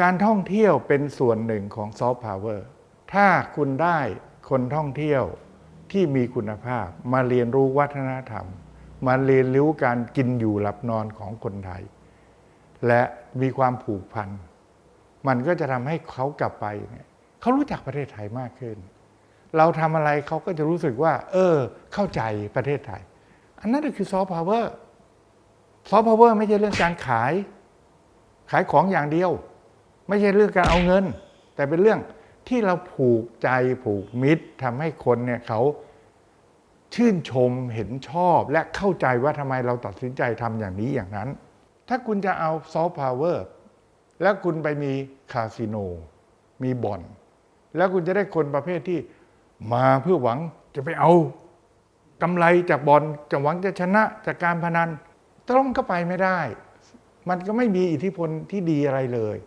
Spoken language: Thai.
การท่องเที่ยวเป็นส่วนหนึ่งของซอฟต์พาวเวอร์ถ้าคุณได้คนท่องเที่ยวที่มีคุณภาพ มาเรียนรู้วัฒนธรรม มาเรียนรู้การกินอยู่หลับนอนของคนไทย และมีความผูกพัน มันก็จะทำให้เขากลับไปเนี่ยเขารู้จักประเทศไทยมากขึ้น เราทำอะไรเขาก็จะรู้สึกว่า เออ เข้าใจประเทศไทย อันนั้นก็คือซอฟต์พาวเวอร์ซอฟต์พาวเวอร์ไม่ใช่เรื่องการขาย ขายของอย่างเดียว ไม่ใช่เรื่องการเอาเงิน แต่เป็นเรื่องที่เราผูกใจผูกมิตรทำให้คนเนี่ยเขาชื่นชมเห็นชอบและเข้าใจว่าทำไมเราตัดสินใจทำอย่างนี้อย่างนั้น ถ้าคุณจะเอาซอฟต์พาวเวอร์แล้วคุณไปมีคาสิโน มีบ่อน แล้วคุณจะได้คนประเภทที่มาเพื่อหวังจะไปเอากำไรจากบอลจะหวังจะชนะจากการพนันต้องก็ไปไม่ได้ มันก็ไม่มีอิทธิพลที่ดีอะไรเลย